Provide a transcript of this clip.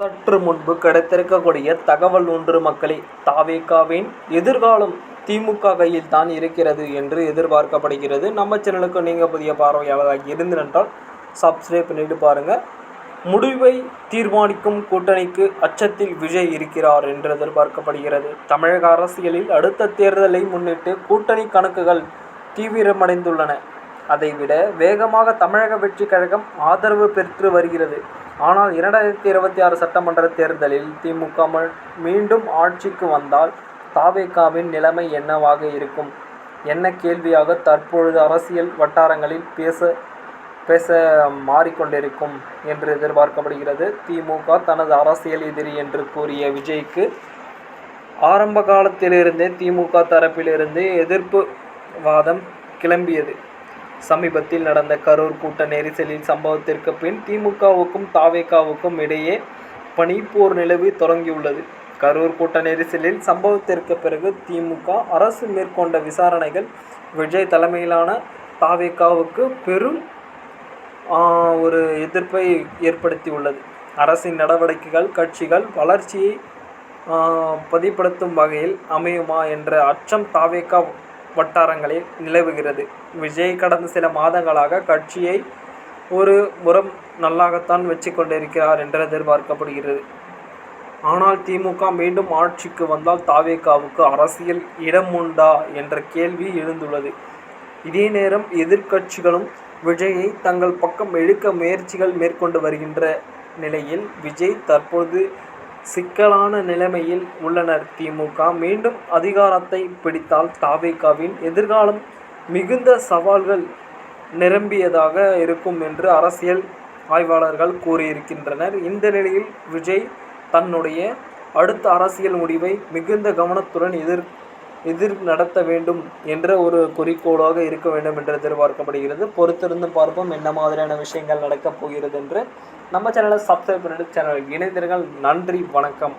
சற்று முன்பு கிடைத்திருக்கக்கூடிய தகவல் ஒன்று மக்களே தாவேகாவின் எதிர்காலம் திமுக கையில் தான் இருக்கிறது என்று எதிர்பார்க்கப்படுகிறது. நம்ம சேனலுக்கு நீங்கள் புதிய பார்வையாளராக இருந்திருந்தால் சப்ஸ்கிரைப் பண்ணிட்டு பாருங்கள் முடிவை தீர்மானிக்கும் கூட்டணிக்கு அச்சத்தில் விஜய் இருக்கிறார் என்று எதிர்பார்க்கப்படுகிறது. தமிழக அரசியலில் அடுத்த தேர்தலை முன்னிட்டு கூட்டணி கணக்குகள் தீவிரமடைந்துள்ளன. அதைவிட வேகமாக தமிழக வெற்றிக் கழகம் ஆதரவு பெற்று வருகிறது. ஆனால் இரண்டாயிரத்தி இருபத்தி ஆறு சட்டமன்ற தேர்தலில் திமுக மீண்டும் ஆட்சிக்கு வந்தால் தாவேகாவின் நிலைமை என்னவாக இருக்கும்? என்ன கேள்வியாக தற்பொழுது அரசியல் வட்டாரங்களில் பேச பேச மாறிக்கொண்டிருக்கும் என்று எதிர்பார்க்கப்படுகிறது. திமுக தனது அரசியல் எதிரி என்று கூறிய விஜய்க்கு ஆரம்ப காலத்திலிருந்தே திமுக தரப்பிலிருந்து எதிர்ப்பு வாதம் கிளம்பியது. சமீபத்தில் நடந்த கரூர் கூட்ட நெரிசலில் சம்பவத்திற்கு பின் திமுகவுக்கும் தாவேகாவுக்கும் இடையே பனிப்போர் நிலவி தொடங்கியுள்ளது. கரூர் கூட்ட நெரிசலில் சம்பவத்திற்கு பிறகு திமுக அரசு மேற்கொண்ட விசாரணைகள் விஜய் தலைமையிலான தாவேகாவுக்கு பெரும் ஒரு எதிர்ப்பை ஏற்படுத்தியுள்ளது. அரசின் நடவடிக்கைகள் கட்சிகள் வளர்ச்சியை பதிப்படுத்தும் வகையில் அமையுமா என்ற அச்சம் தாவேகா வட்டாரங்களில் நிலவுகிறது. விஜய் கடந்த சில மாதங்களாக கட்சியை ஒரு முறம் நல்லாகத்தான் வச்சு கொண்டிருக்கிறார் என்று எதிர்பார்க்கப்படுகிறது. ஆனால் திமுக மீண்டும் ஆட்சிக்கு வந்தால் தாவேகாவுக்கு அரசியல் இடம் உண்டா என்ற கேள்வி எழுந்துள்ளது. இதே நேரம் எதிர்க்கட்சிகளும் விஜயை தங்கள் பக்கம் இழுக்க முயற்சிகள் மேற்கொண்டு வருகின்ற நிலையில் விஜய் தற்போது சிக்கலான நிலைமையில் உள்ளனர். திமுக மீண்டும் அதிகாரத்தை பிடித்தால் தாவேகாவின் எதிர்காலம் மிகுந்த சவால்கள் நிரம்பியதாக இருக்கும் என்று அரசியல் ஆய்வாளர்கள் கூறியிருக்கின்றனர். இந்த நிலையில் விஜய் தன்னுடைய அடுத்த அரசியல் முடிவை மிகுந்த கவனத்துடன் எதிர் எதிர் நடத்த வேண்டும் என்ற ஒரு குறிக்கோளாக இருக்க வேண்டும் என்று எதிர்பார்க்கப்படுகிறது. பொறுத்திருந்து பார்ப்போம் என்ன மாதிரியான விஷயங்கள் நடக்கப் போகிறது என்று. நம்ம சேனலை சப்ஸ்கிரைப் பண்ணிட்டு சேனல் இணைந்தீர்கள் நன்றி வணக்கம்.